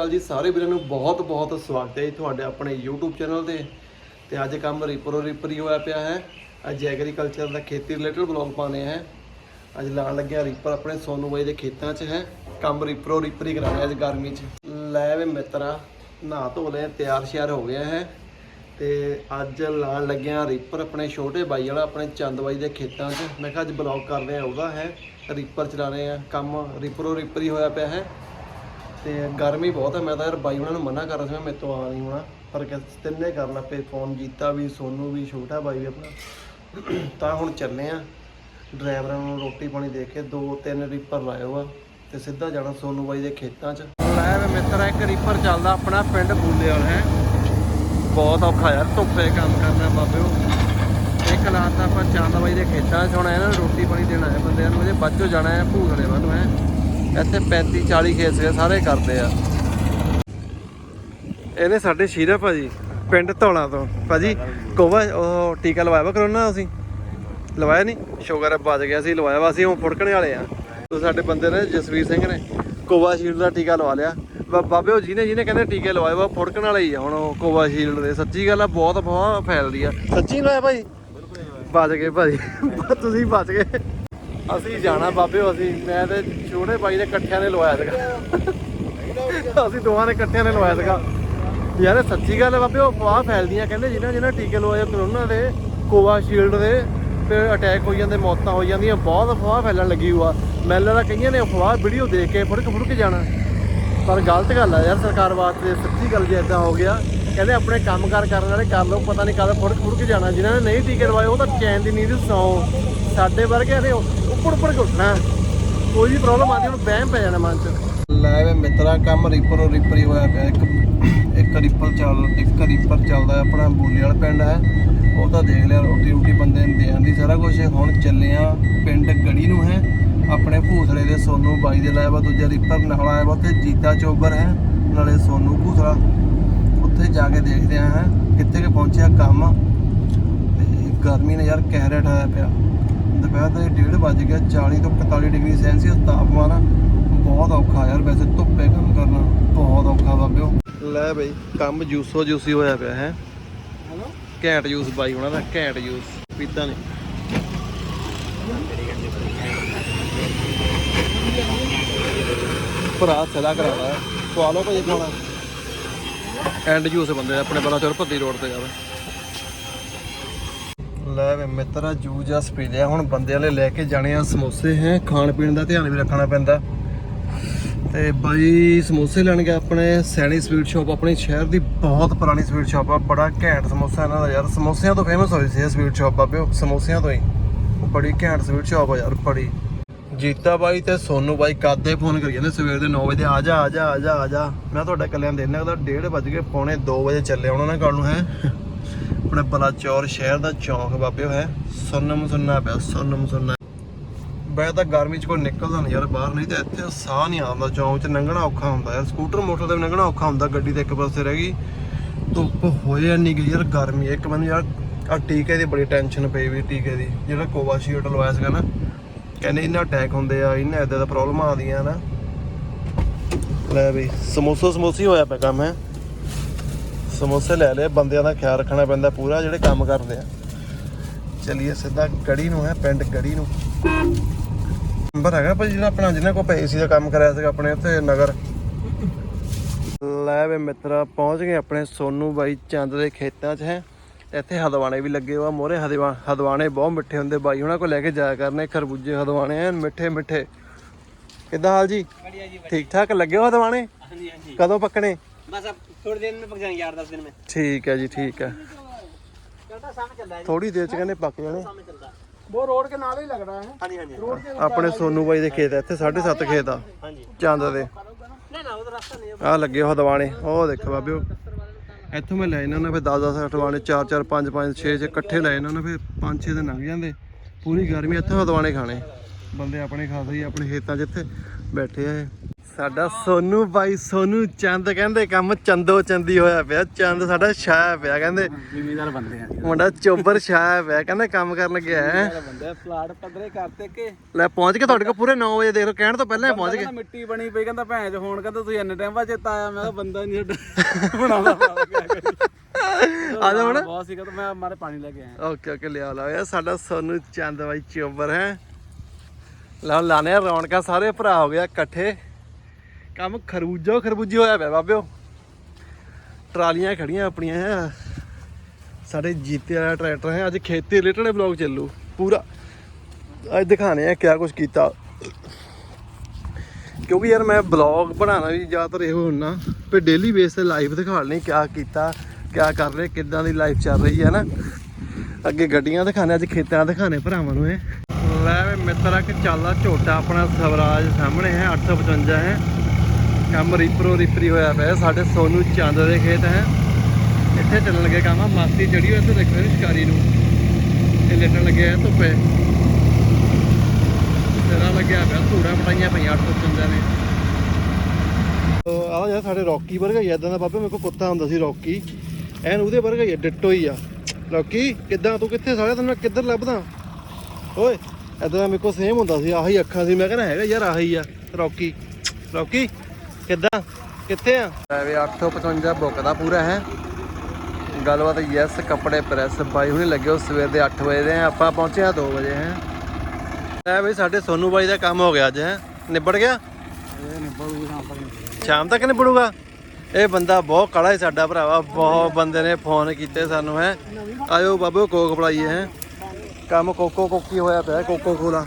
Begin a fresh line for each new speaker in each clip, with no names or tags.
ਅਕਾਲ ਜੀ, ਸਾਰੇ ਵੀਰਾਂ ਨੂੰ ਬਹੁਤ ਬਹੁਤ ਸਵਾਗਤ ਹੈ ਜੀ ਤੁਹਾਡੇ ਆਪਣੇ YouTube ਚੈਨਲ ਤੇ। ਤੇ ਅੱਜ ਕੰਮ ਰਿਪਰੋ ਰਿਪਰੀ ਹੋਇਆ ਪਿਆ ਹੈ। ਅੱਜ ਐਗਰੀਕਲਚਰ ਦਾ ਖੇਤੀ ਰਿਲੇਟਡ ਬਲੌਗ ਪਾਣੇ ਹੈ। ਅੱਜ ਲਾਣ ਲੱਗਿਆ ਰੀਪਰ ਆਪਣੇ ਸੋਨੂ ਬਾਈ ਦੇ ਖੇਤਾਂ 'ਚ ਹੈ। ਕੰਮ ਰਿਪਰੋ ਰੀਪਰ ਹੀ ਕਰਾਉਣਾ ਅੱਜ ਗਰਮੀ 'ਚ। ਲੈ ਵੇ ਮਿੱਤਰਾ, ਨਹਾ ਧੋ ਲਿਆ ਤਿਆਰ ਸ਼ਿਆਰ ਹੋ ਗਿਆ ਹੈ। ਤੇ ਅੱਜ ਲਾਣ ਲੱਗਿਆ ਰੀਪਰ ਆਪਣੇ ਛੋਟੇ ਬਾਈ ਵਾਲਾ, ਆਪਣੇ ਚੰਦ ਬਾਈ ਦੇ ਖੇਤਾਂ 'ਚ। ਮੈਂ ਕਿਹਾ ਅੱਜ ਬਲੌਗ ਕਰਦੇ ਆ ਉਹਦਾ ਹੈ। ਰੀਪਰ ਚਲਾ ਰਹੇ ਆ। ਕੰਮ ਰਿਪਰੋ ਰਿਪਰੀ ਹੋਇਆ ਪਿਆ ਹੈ। ਤੇ ਗਰਮੀ ਬਹੁਤ ਹੈ, ਮੈਂ ਤਾਂ ਯਾਰ ਬਾਈ ਉਹਨਾਂ ਨੂੰ ਮਨਾ ਕਰ ਰਿਹਾ ਸੀ, ਮੈਂ ਮੇਰੇ ਤੋਂ ਆ ਨਹੀਂ ਹੋਣਾ, ਪਰ ਕਿ ਤਿੰਨੇ ਕਰਨ ਲੱਪੇ ਫੋਨ ਜੀਤਾ ਵੀ, ਸੋਨੂ ਵੀ, ਛੋਟਾ ਬਾਈ ਵੀ ਆਪਣਾ। ਤਾਂ ਹੁਣ ਚੱਲੇ ਆ। ਡਰਾਈਵਰਾਂ ਨੂੰ ਰੋਟੀ ਪਾਣੀ ਦੇ ਕੇ ਦੋ ਤਿੰਨ ਰੀਪਰ ਲਾਇਓ ਆ, ਤੇ ਸਿੱਧਾ ਜਾਣਾ ਸੋਨੂ ਬਾਈ ਦੇ ਖੇਤਾਂ 'ਚ। ਲੈ ਵੇ ਮਿੱਤਰਾ ਇੱਕ ਰੀਪਰ ਚੱਲਦਾ ਆਪਣਾ ਪਿੰਡ ਬੂਲੇ ਹੈ। ਬਹੁਤ ਔਖਾ ਯਾਰ, ਧੁੱਪੇ ਕੰਮ ਕਰਨਾ ਬਾਬਿਓ। ਇੱਕ ਲਾਤ ਤਾਂ ਆਪਾਂ ਚੰਦ ਬਾਈ ਦੇ ਖੇਤਾਂ 'ਚ, ਹੁਣ ਇਹਨਾਂ ਨੂੰ ਰੋਟੀ ਪਾਣੀ ਦੇਣਾ ਹੈ ਬੰਦਿਆਂ ਨੂੰ, ਇਹਦੇ ਬਾਅਦੋਂ ਜਾਣਾ ਹੈ ਭੂਸਲੇ ਵੱਲ ਨੂੰ ਹੈ। ਇੱਥੇ 35 40 ਖੇਤ ਸੀਗੇ, ਸਾਰੇ ਕਰਦੇ ਆ। ਇਹਨੇ ਸਾਡੇ ਸ਼ੀਰਾ ਭਾਜੀ, ਪਿੰਡ ਧੌਲਾ ਤੋਂ। ਭਾਜੀ, ਕੋਵਾ, ਉਹ ਟੀਕਾ ਲਵਾਇਆ ਵਾ ਕਰੋਨਾ ਤੁਸੀਂ? ਲਵਾਇਆ ਨਹੀਂ ਸ਼ੂਗਰ ਬਚ ਗਿਆ ਸੀ, ਲਵਾਇਆ ਵਾ ਸੀ ਹੁਣ ਫੁੜਕਣੇ ਵਾਲੇ ਆ। ਤੇ ਸਾਡੇ ਬੰਦੇ ਨੇ, ਜਸਵੀਰ ਸਿੰਘ ਨੇ ਕੋਵਾਸ਼ੀਲਡ ਦਾ ਟੀਕਾ ਲਵਾ ਲਿਆ। ਬਾਬੇ ਉਹ ਜਿਹਨੇ ਜਿਹਨੇ ਕਹਿੰਦੇ ਟੀਕੇ ਲਵਾਏ ਵਾ ਫੁੜਕਣ ਵਾਲੇ ਹੀ ਆ ਹੁਣ ਉਹ ਕੋਵਾਸ਼ੀਲਡ ਦੇ। ਸੱਚੀ ਗੱਲ ਆ, ਬਹੁਤ ਅਫਵਾਹ ਫੈਲਦੀ ਆ। ਸੱਚੀ ਲਵਾਇਆ ਭਾਈ ਬਚ ਗਏ ਭਾਈ ਤੁਸੀਂ ਬਚ ਗਏ। ਅਸੀਂ ਜਾਣਾ ਬਾਬੇ, ਅਸੀਂ, ਮੈਂ ਤੇ ਛੋਟੇ ਭਾਈ ਦੇ ਇਕੱਠਿਆਂ ਨੇ ਲਵਾਇਆ ਸੀਗਾ। ਅਸੀਂ ਦੋਵਾਂ ਨੇ ਇਕੱਠਿਆਂ ਨੇ ਲਵਾਇਆ ਸੀਗਾ। ਯਾਰ ਸੱਚੀ ਗੱਲ ਹੈ ਬਾਬੇ, ਉਹ ਅਫਵਾਹ ਫੈਲਦੀਆਂ, ਕਹਿੰਦੇ ਜਿਨ੍ਹਾਂ ਜਿਨ੍ਹਾਂ ਟੀਕੇ ਲਵਾਏ ਕਰੋਨਾ ਦੇ ਕੋਵਾਸ਼ੀਲਡ ਦੇ, ਤੇ ਅਟੈਕ ਹੋ ਜਾਂਦੇ, ਮੌਤਾਂ ਹੋ ਜਾਂਦੀਆਂ, ਬਹੁਤ ਅਫਵਾਹ ਫੈਲਣ ਲੱਗੀ ਹੋਆ। ਮੈਨੂੰ ਲੱਗਦਾ ਕਈਆਂ ਨੇ ਅਫਵਾਹ ਵੀਡੀਓ ਦੇਖ ਕੇ ਫੁੜਕ ਫੁੜਕ ਜਾਣਾ। ਪਰ ਗਲਤ ਗੱਲ ਆ ਯਾਰ, ਸਰਕਾਰ ਵਾਸਤੇ ਸੱਚੀ ਗੱਲ ਜੇ ਇਦਾਂ ਹੋ ਗਿਆ ਕਹਿੰਦੇ ਆਪਣੇ ਕੰਮਕਾਰ ਕਰਨ ਵਾਲੇ ਕਰ ਲਓ, ਪਤਾ ਨਹੀਂ ਕਦ ਫੁੜਕ ਫੁੜਕ ਜਾਣਾ। ਜਿਨ੍ਹਾਂ ਨੇ ਨਹੀਂ ਟੀਕੇ ਲਵਾਏ ਉਹ ਤਾਂ ਚੈਨ ਦੀ ਨੀਂਦ ਸੌ। ਸਾਡੇ ਵਰਗੇ ਨੇ ਉੱਪਰ ਉੱਪਰ ਘੁੱਟਣਾ ਕੋਈ ਵੀ ਪ੍ਰੋਬਲਮ ਆਦੀ ਹੁਣ ਵਹਿਮ ਪੈ ਜਾਣਾ ਮਨ ਚ। ਲੈ ਵੇ ਮਿੱਤਰਾ, ਕੰਮ ਰੀਪਰੋ ਰੀਪਰੀ ਹੋਇਆ ਪਿਆ। ਇੱਕ ਇੱਕ ਰੀਪਰ ਚੱਲ, ਇੱਕ ਰੀਪਰ ਚੱਲਦਾ ਆਪਣਾ ਬੂਲੇ ਵਾਲਾ ਪਿੰਡ ਹੈ। ਉਹ ਤਾਂ ਦੇਖ ਲਿਆ, ਰੋਟੀ ਰੋਟੀ ਬੰਦੇ ਨੂੰ ਦੇ ਆਂਦੀ ਸਾਰਾ ਕੁਝ ਹੁਣ ਚੱਲੇ ਆ ਪਿੰਡ ਗੜੀ ਨੂੰ ਹੈ। ਆਪਣੇ ਭੂਸਲੇ ਦੇ ਸੋਨੂ ਬਾਈ ਦੇ ਲਾਇਆ ਵਾ, ਦੂਜਾ ਰੀਪਰ ਨਾਲ ਆਇਆ ਵਾ, ਉੱਥੇ ਜੀਤਾ ਚੋਬਰ ਹੈ। ਨਾਲੇ ਸੋਨੂ ਭੂਸਲਾ। ਉੱਥੇ ਜਾ ਕੇ ਦੇਖਦੇ ਆ ਹੈ ਕਿੱਥੇ ਕਿ ਪਹੁੰਚਿਆ ਕੰਮ। ਤੇ ਗਰਮੀ ਨੇ ਯਾਰ ਕਹਿਰ ਠਾਇਆ ਪਿਆ। ਦੁਪਹਿਰ ਦੇ 1:30 ਵੱਜ ਗਿਆ 40 ਤੋਂ 45 ਡਿਗਰੀ ਸੈਲਸੀਅਸ ਤਾਪਮਾਨ। ਬਹੁਤ ਔਖਾ ਯਾਰ ਵੈਸੇ ਧੁੱਪੇ ਕੰਮ ਕਰਨਾ ਬਹੁਤ ਔਖਾ ਬਾਬਿਓ। ਲੈ ਬਈ ਕੰਮ ਜੂਸੋ ਜੂਸੀ ਹੋਇਆ ਪਿਆ ਹੈ। ਘੈਂਟ ਜੂਸ ਬਾਈ ਉਹਨਾਂ ਦਾ ਘੈਂਟ ਜੂਸ ਪੀਤਾ ਨਹੀਂ। ਭਰਾ ਸਦਾ ਕਰਾਵਾ ਸਵਾ ਲਓ ਭਾਈ ਖਾਣਾ। ਐਂਡ ਜੂਸ ਬੰਦੇ ਆਪਣੇ ਬਲਾਚੌਰ ਭੱਦੀ ਰੋਡ ਤੇ ਜਾਵੇ ਲੈ ਵੇ ਮਿੱਤਰਾ, ਜੂ ਜਸ ਪੀ ਲਿਆ ਹੁਣ ਬੰਦੇ ਵਾਲੇ ਲੈ ਕੇ ਜਾਣੇ ਆ ਸਮੋਸੇ, ਹੈ? ਖਾਣ ਪੀਣ ਦਾ ਧਿਆਨ ਵੀ ਰੱਖਣਾ ਪੈਂਦਾ। ਤੇ ਬਾਈ, ਸਮੋਸੇ ਲੈਣ ਗਿਆ ਆਪਣੇ ਸੈਣੀ ਸਵੀਟ ਸ਼ਾਪ, ਆਪਣੀ ਸ਼ਹਿਰ ਦੀ ਬਹੁਤ ਪੁਰਾਣੀ ਸਵੀਟ ਸ਼ਾਪ ਆ, ਬੜਾ ਘੈਂਟ ਸਮੋਸਾ ਇਹਨਾਂ ਦਾ ਯਾਰ। ਸਮੋਸਿਆਂ ਤੋਂ ਫੇਮਸ ਹੋਈ ਸੀ ਇਹ ਸਵੀਟ ਸ਼ਾਪ, ਬਾਬਿਓ, ਸਮੋਸਿਆਂ ਤੋਂ ਹੀ। ਬੜੀ ਘੈਂਟ ਸਵੀਟ ਸ਼ਾਪ ਆ ਯਾਰ, ਬੜੀ। ਜੀਤਾ ਬਾਈ ਤੇ ਸੋਨੂ ਬਾਈ ਕਾਦੇ ਫੋਨ ਕਰੀ ਜਾਂਦੇ ਸਵੇਰ ਦੇ 9 ਵਜੇ, ਆ ਜਾ ਆ ਜਾ ਆ ਜਾ ਆ ਜਾ। ਮੈਂ ਤੁਹਾਡਾ ਕੱਲਿਆਂ ਦੇਣਾ ਉਹਦਾ 1:30 ਵੱਜ ਪੌਣੇ 2 ਵਜੇ ਚੱਲੇ ਆਉਣਾ ਨਾ ਕੱਲ ਨੂੰ, ਹੈ। ਆਪਣੇ ਬਲਾਚੌਰ ਸ਼ਹਿਰ ਦਾ ਚੌਂਕ ਬਾਬਿਓ ਹੈ। ਸੁੰਨਮ ਸੁੰਨਾ ਪਿਆ, ਸੁੰਨਮ ਸੁੰਨਾ। ਬੈ ਤਾਂ ਗਰਮੀ ਚ ਕੋਈ ਨਿਕਲਦਾ ਨਹੀਂ ਯਾਰ ਬਾਹਰ, ਨਹੀਂ ਤਾਂ ਇੱਥੇ ਸਾਹ ਨਹੀਂ ਆਉਂਦਾ, ਚੌਂਕ ਚ ਲੰਘਣਾ ਔਖਾ ਹੁੰਦਾ ਯਾਰ। ਸਕੂਟਰ, ਮੋਟਰ ਤੇ ਲੰਘਣਾ ਔਖਾ ਹੁੰਦਾ, ਗੱਡੀ ਤੇ ਇੱਕ ਪਾਸੇ ਰਹਿ ਗਈ। ਧੁੱਪ ਹੋਏ ਨਹੀਂ ਗਈ ਯਾਰ ਗਰਮੀ, ਇੱਕ ਮੈਨੂੰ ਯਾਰ ਆ ਟੀਕੇ ਦੀ ਬੜੀ ਟੈਨਸ਼ਨ ਪਈ ਵੀ, ਟੀਕੇ ਦੀ। ਜਿਹੜਾ ਕੋਵਾਸ਼ੀਟ ਲਵਾਇਆ ਸੀਗਾ ਨਾ ਕਹਿੰਦੇ ਇਹਨਾਂ ਅਟੈਕ ਹੁੰਦੇ ਆ ਇਹਨਾਂ ਇਦਾਂ ਦਾ ਪ੍ਰੋਬਲਮ ਆਉਂਦੀਆਂ ਨਾ। ਲੈ ਬਈ ਸਮੋਸਾ ਸਮੋਸੀ ਹੋਇਆ ਪਿਆ ਕੰਮ, ਹੈ। ਸਮੋਸੇ ਲੈ ਲਏ, ਬੰਦਿਆਂ ਦਾ ਖਿਆਲ ਰੱਖਣਾ ਪੈਂਦਾ ਪੂਰਾ, ਜਿਹੜੇ ਕੰਮ ਕਰਦੇ ਆ। ਚਲਿਏ ਸਿੱਧਾ ਗੜੀ ਨੂੰ, ਹੈ, ਪਿੰਡ ਗੜੀ ਨੂੰ। ਨੰਬਰ ਹੈਗਾ ਭਾਈ ਜਿਹੜਾ ਆਪਣਾ, ਜਿਹਨਾਂ ਕੋ ਏਸੀ ਦਾ ਕੰਮ ਕਰਿਆ ਸੀਗਾ ਆਪਣੇ ਉੱਥੇ, ਨਗਰ। ਲੈ ਵੇ ਮਿੱਤਰਾ, ਪਹੁੰਚ ਗਏ ਆਪਣੇ ਸੋਨੂ ਬਾਈ ਚੰਦ ਦੇ ਖੇਤਾਂ 'ਚ, ਹੈ। ਇੱਥੇ ਹਦਵਾਣੇ ਵੀ ਲੱਗੇ ਹੋਆ ਮੋਰੇ ਹਦਵਾਣੇ ਬਹੁਤ ਮਿੱਠੇ ਹੁੰਦੇ ਬਾਈ ਉਹਨਾਂ ਕੋ ਲੈ ਕੇ ਜਾਇਆ ਕਰਨੇ ਖਰਬੂਜੇ ਹਦਵਾਣੇ ਐਨ ਮਿੱਠੇ ਮਿੱਠੇ। ਕਿੱਦਾਂ ਹਾਲ ਜੀ? ਠੀਕ ਠਾਕ ਲੱਗੇ ਹੋ ਹਦਵਾਣੇ? ਕਦੋਂ ਪੱਕਣੇ?
ਬਸ ਥੋੜੀ ਦਿਨ ਨੂੰ ਪੱਕ ਜਾਣਗੇ 8-10 ਦਿਨ ਵਿੱਚ
ਠੀਕ ਹੈ ਜੀ ਠੀਕ ਹੈ। ਥੋੜੀ ਦੇਰ ਚ ਕਹਿੰਦੇ ਪੱਕ ਜਾਣੇ।
ਉਹ ਰੋਡ ਦੇ ਨਾਲ
ਹੀ ਲੱਗਦਾ
ਆਪਣੇ ਸੋਨੂ ਬਾਈ ਦੇ ਖੇਤ ਇੱਥੇ 7.5 ਖੇਤ ਆ। ਚੰਦ ਦੇ। ਆ। ਲੱਗੇ ਹੋ ਦਵਾਣੇ ਉਹ ਦੇਖੋ ਬਾਬੇ ਇੱਥੋਂ ਮੈਂ ਲੈ ਇਹਨਾਂ ਨੇ ਫਿਰ 10 10 ਅਟਵਾਣੇ 4 4 5 5 6 6 ਇਕੱਠੇ ਲੈ ਇਹਨਾਂ ਨੇ ਫਿਰ 5 6 ਦਿਨ ਲੰਘ ਜਾਂਦੇ। ਪੂਰੀ ਗਰਮੀ ਇੱਥੋਂ ਦਵਾਣੇ ਖਾਣੇ। ਬੰਦੇ ਆਪਣੇ ਖਾਸੇ ਹੀ ਆਪਣੇ ਖੇਤਾਂ 'ਚ ਇੱਥੇ ਬੈਠੇ ਆ ਸਾਡਾ ਸੋਨੂ ਬਾਈ ਸੋਨੂ ਚੰਦ ਕਹਿੰਦੇ ਕੰਮ ਚੰਦੋ ਚੰਦੀ ਹੋਇਆ ਪਿਆ ਚੰਦ ਸਾਡਾ ਛਾਇਆ ਪਿਆ ਕਹਿੰਦੇ।
ਜ਼ਿਮੀਦਾਰ ਬੰਦੇ ਆ।
ਮੁੰਡਾ ਚੋਬਰ ਛਾਇਆ ਪਿਆ ਕਹਿੰਦੇ ਕੰਮ ਕਰਨ ਲੱਗਿਆ ਹੈ।
ਬੰਦੇ ਪਲਾਟ ਪੱਧਰੇ ਕਰਤੇ ਕਿ
ਲੈ ਪਹੁੰਚ ਕੇ ਤੁਹਾਡੇ ਕੋਲ ਪੂਰੇ 9 ਵਜੇ ਦੇਖ ਲਓ ਕਹਿਣ ਤੋਂ ਪਹਿਲਾਂ ਹੀ ਪਹੁੰਚ ਗਏ।
ਮਿੱਟੀ ਬਣੀ ਪਈ ਕਹਿੰਦਾ ਭੈਣ ਚ ਫੋਨ ਕਹਿੰਦਾ ਤੁਸੀਂ ਇੰਨੇ ਟਾਈਮ ਬਾਅਦ ਚੇਤਾ ਆਇਆ ਮੈਂ ਕਿਹਾ ਬੰਦਾ ਨਹੀਂ ਛੱਡ ਬਣਾਉਂਦਾ
ਆ ਜਾ ਹੁਣ।
ਬਹੁਤ ਸੀਗਾ ਤਾਂ ਮੈਂ ਮਾਰੇ ਪਾਣੀ ਲੈ ਕੇ ਆਇਆ।
ਓਕੇ ਓਕੇ ਲਿਆ ਲਾ ਯਾਰ ਸਾਡਾ ਸੋਨੂ ਚੰਦ ਬਾਈ ਚੋਬਰ ਹੈ। ਲਾ ਲਾਣੇ ਰੌਣਕਾਂ ਸਾਰੇ ਭਰਾ ਹੋ ਗਿਆ ਇਕੱਠੇ। ਕੰਮ ਖਰਬੂਜੋ, ਖਰਬੂਜੀ ਹੋਇਆ ਪਿਆ ਬਾਬਿਓ। ਟਰਾਲੀਆਂ ਖੜੀਆਂ ਆਪਣੀਆਂ। ਹੈ ਸਾਡੇ ਜੀਤੇ ਵਾਲਾ ਟਰੈਕਟਰ ਹੈ, ਅੱਜ ਖੇਤੀ ਰਿਲੇਟਡ ਬਲੌਗ ਚੱਲੂ, ਪੂਰਾ। ਅੱਜ ਦਿਖਾਣੇ ਆ ਕਿਆ ਕੁਝ ਕੀਤਾ। ਕਿਉਂਕਿ ਯਾਰ ਮੈਂ ਬਲੌਗ ਬਣਾਉਣਾ ਵੀ ਜ਼ਿਆਦਾਤਰ ਇਹੋ ਹੁੰਨਾ ਵੀ ਡੇਲੀ ਬੇਸ ਤੇ ਲਾਈਵ ਲਈ ਕਿਆ ਕੀਤਾ, ਕਿਆ ਕਰ ਰਹੇ, ਕਿੱਦਾਂ ਦੀ ਲਾਈਫ ਚੱਲ ਰਹੀ ਹੈ ਨਾ। ਅੱਗੇ ਗੱਡੀਆਂ ਦਿਖਾਣੇ ਅੱਜ ਖੇਤਾਂ ਦਿਖਾਣੇ ਭਰਾਵਾਂ ਨੂੰ ਇਹ। ਲੈ ਵੇ ਮਿੱਤਰਾ ਕਿ ਚੱਲਦਾ ਝੋਟਾ ਆਪਣਾ ਸਵਰਾਜ ਸਾਹਮਣੇ ਹੈ 855 ਹੈ। ਕੰਮ ਰੀਪਰੋ ਰੀਪਰੀ ਹੋਇਆ ਪਿਆ। ਸਾਡੇ ਸੋਨੂ ਚੰਦ ਦੇ ਖੇਤ ਹੈ। ਇੱਥੇ ਚੱਲਣ ਲੱਗੇ ਕੰਮ। ਆ ਮਾਸੀ ਚੜੀ ਹੋਈ ਇੱਥੇ ਦੇਖੋ ਸ਼ਿਕਾਰੀ ਨੂੰ। ਇਹ ਲੇਟਣ ਲੱਗਿਆ ਹੈ ਧੁੱਪੇ। ਤੇਰਾ ਲੱਗਿਆ ਪਿਆ। ਧੂੜਾ ਪਟਾਈਆਂ ਪਈਆਂ 855 ਨੇ। ਆਹ ਯਾਰ ਸਾਡੇ ਰੌਕੀ ਵਰਗਾ ਹੀ ਇਦਾਂ ਦਾ ਬਾਬੇ ਮੇਰੇ ਕੋਲ ਕੁੱਤਾ ਹੁੰਦਾ ਸੀ ਰੌਕੀ। ਐਨ ਉਹਦੇ ਵਰਗਾ ਹੀ ਡਿੱਟੋ ਹੀ ਆ। ਰੌਕੀ, ਕਿੱਦਾਂ? ਤੂੰ ਕਿੱਥੇ ਸਾਲਿਆ? ਤੈਨੂੰ ਮੈਂ ਕਿੱਧਰ ਲੱਭਦਾ? ਓਏ ਇਦਾਂ ਦਾ ਮੇਰੇ ਕੋਲ ਸੇਮ ਹੁੰਦਾ ਸੀ। ਆਹੀ ਅੱਖਾਂ ਸੀ। ਮੈਂ ਕਹਿੰਦਾ ਹੈਗਾ ਯਾਰ ਆਹੀ ਆ। Rocky Rocky. ਕਿੱਦਾਂ? ਕਿੱਥੇ ਆ? ਐਵੇਂ 855 ਬੁੱਕ ਦਾ ਪੂਰਾ ਹੈ। ਗੱਲਬਾਤ ਯੈਸ ਕੱਪੜੇ ਪ੍ਰੈਸ ਬਾਈ ਹੁਣੇ ਲੱਗੇ ਉਹ ਸਵੇਰ ਦੇ 8 ਵਜੇ ਦੇ ਆ ਆਪਾਂ ਪਹੁੰਚੇ ਆ 2 ਵਜੇ ਹੈ। ਐ ਬਈ ਸਾਡੇ ਸੋਨੂ ਬਾਈ ਦਾ ਕੰਮ ਹੋ ਗਿਆ ਅੱਜ ਹੈ। ਨਿਬੜ ਗਿਆ? ਸ਼ਾਮ ਤੱਕ। ਨਿਬੜੂਗਾ? ਇਹ ਬੰਦਾ ਬਹੁਤ ਕਾਲਾ ਹੈ ਸਾਡਾ ਭਰਾਵਾ। ਬਹੁਤ ਬੰਦੇ ਨੇ ਫੋਨ ਕੀਤੇ ਸਾਨੂੰ ਹੈ। ਆਇਓ ਬਾਬੂ ਕੋਕ ਬੁਲਾਈਏ ਹੈ। ਕੰਮ ਕੋਕੋ ਕੋਕੀ ਹੋਇਆ ਪਿਆ ਕੋਕੋ ਕੋਲਾ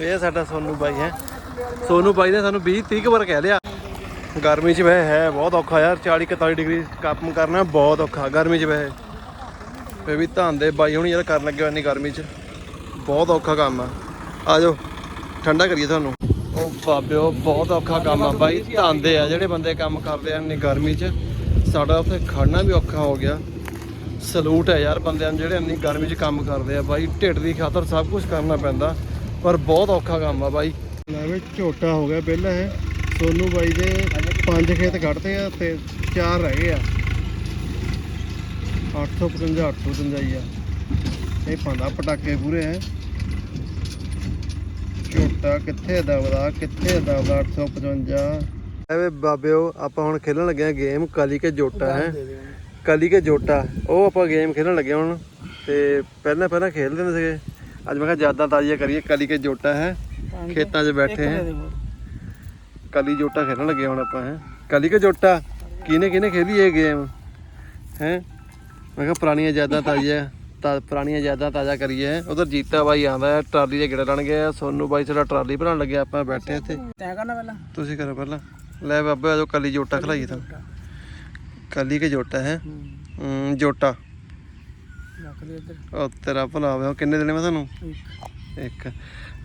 ਇਹ ਸਾਡਾ ਸੋਨੂ ਬਾਈ ਹੈ। ਸੋਨੂ ਬਾਈ ਨੇ ਸਾਨੂੰ 20 30 ਵਾਰ ਕਹਿ ਲਿਆ। ਗਰਮੀ 'ਚ ਵੈਸੇ ਹੈ, ਬਹੁਤ ਔਖਾ ਯਾਰ 40 41 ਡਿਗਰੀ ਕੰਮ ਕਰਨਾ ਬਹੁਤ ਔਖਾ, ਗਰਮੀ 'ਚ ਵੈਸੇ। ਫੇ ਵੀ ਧੰਨ ਦੇ ਬਾਈ ਹੁਣ ਯਾਰ, ਕਰਨ ਲੱਗੇ ਇੰਨੀ ਗਰਮੀ 'ਚ। ਬਹੁਤ ਔਖਾ ਕੰਮ ਆ। ਆਜੋ, ਠੰਡਾ ਕਰੀਏ ਤੁਹਾਨੂੰ। ਉਹ ਬਾਬਿਓ ਬਹੁਤ ਔਖਾ ਕੰਮ ਆ ਬਾਈ ਧਾਂਦੇ ਆ ਜਿਹੜੇ ਬੰਦੇ ਕੰਮ ਕਰਦੇ ਆ ਇੰਨੀ ਗਰਮੀ 'ਚ। ਸਾਡਾ ਉੱਥੇ ਖੜਨਾ ਵੀ ਔਖਾ ਹੋ ਗਿਆ। ਸਲੂਟ ਹੈ ਯਾਰ ਬੰਦਿਆਂ ਨੂੰ ਜਿਹੜੇ ਇੰਨੀ ਗਰਮੀ 'ਚ ਕੰਮ ਕਰਦੇ ਆ ਬਾਈ, ਢਿੱਡ ਦੀ ਖਾਤਰ ਸਭ ਕੁਝ ਕਰਨਾ ਪੈਂਦਾ। ਪਰ ਬਹੁਤ ਔਖਾ ਕੰਮ ਆ ਬਾਈ। ਲੈ ਵੇ ਝੋਟਾ ਹੋ ਗਿਆ ਪਹਿਲਾਂ ਹੈ। ਸੋਨੂ ਬਾਈ ਦੇ ਪੰਜ ਖੇਤ ਕੱਢਦੇ ਆ ਤੇ ਚਾਰ ਰਹਿ ਗਏ ਆ। 855 855 ਹੀ ਆ। ਇਹ ਪਾਉਂਦਾ ਪਟਾਕੇ ਪੂਰੇ ਹੈ ਝੋਟਾ ਕਿੱਥੇ ਦਬਦਾ ਕਿੱਥੇ ਦਬਦਾ 855 ਐਵੇਂ ਬਾਬਿਓ ਆਪਾਂ ਹੁਣ ਖੇਲਣ ਲੱਗੇ ਆ ਗੇਮ ਕਲੀ ਕੇ ਜੋਟਾ ਹੈ। ਕਲੀ ਕੇ ਜੋਟਾ ਉਹ ਆਪਾਂ ਗੇਮ ਖੇਲਣ ਲੱਗੇ ਹੁਣ। ਤੇ ਪਹਿਲਾਂ ਪਹਿਲਾਂ ਖੇਲਦੇ ਹੁੰਦੇ ਸੀਗੇ। ਅੱਜ ਮੈਂ ਕਿਹਾ ਯਾਦਾਂ ਤਾਜ਼ੀਆਂ ਕਰੀਏ ਕਲੀ ਕੇ ਜੋਟਾ ਹੈ। ਖੇਤਾਂ 'ਚ ਬੈਠੇ ਹੈ। ਕਲੀ ਜੋਟਾ ਖੇਲਣ ਲੱਗੇ ਹੁਣ ਆਪਾਂ ਹੈ। ਕਲੀ ਕੇ ਜੋਟਾ? ਕਿਹਨੇ ਕਿਹਨੇ ਖੇਲੀ ਇਹ ਗੇਮ ਹੈ? ਮੈਂ ਕਿਹਾ ਪੁਰਾਣੀਆਂ ਯਾਦਾਂ ਤਾਜ਼ੀਆਂ ਤਾਂ ਪੁਰਾਣੀਆਂ ਯਾਦਾਂ ਤਾਜ਼ਾ ਕਰੀਏ ਉਧਰ ਜੀਤਾ ਬਾਈ ਆਂਦਾ ਟਰਾਲੀ ਦੇ ਗੇੜੇ ਲਾਣ ਗਿਆ ਸੋਨੂ ਬਾਈ ਸਾਡਾ ਟਰਾਲੀ ਭਰਾਉਣ ਲੱਗਿਆ ਆਪਾਂ ਬੈਠੇ ਇੱਥੇ।
ਤੈਂ ਕਰਨਾ ਪਹਿਲਾਂ?
ਤੁਸੀਂ ਕਰੋ ਪਹਿਲਾਂ। ਲੈ ਬਾਬੇ ਆਜੋ ਕਲੀ ਜੋਟਾ ਖਲਾਈਏ ਤਾਂ ਕਲੀ ਕੇ ਜੋਟਾ ਹੈ। ਜੋਟਾ। ਉਹ ਤੇਰਾ ਭਲਾ ਹੋਵੇ ਕਿੰਨੇ ਦੇਣੇ ਮੈਂ ਤੁਹਾਨੂੰ? ਇੱਕ।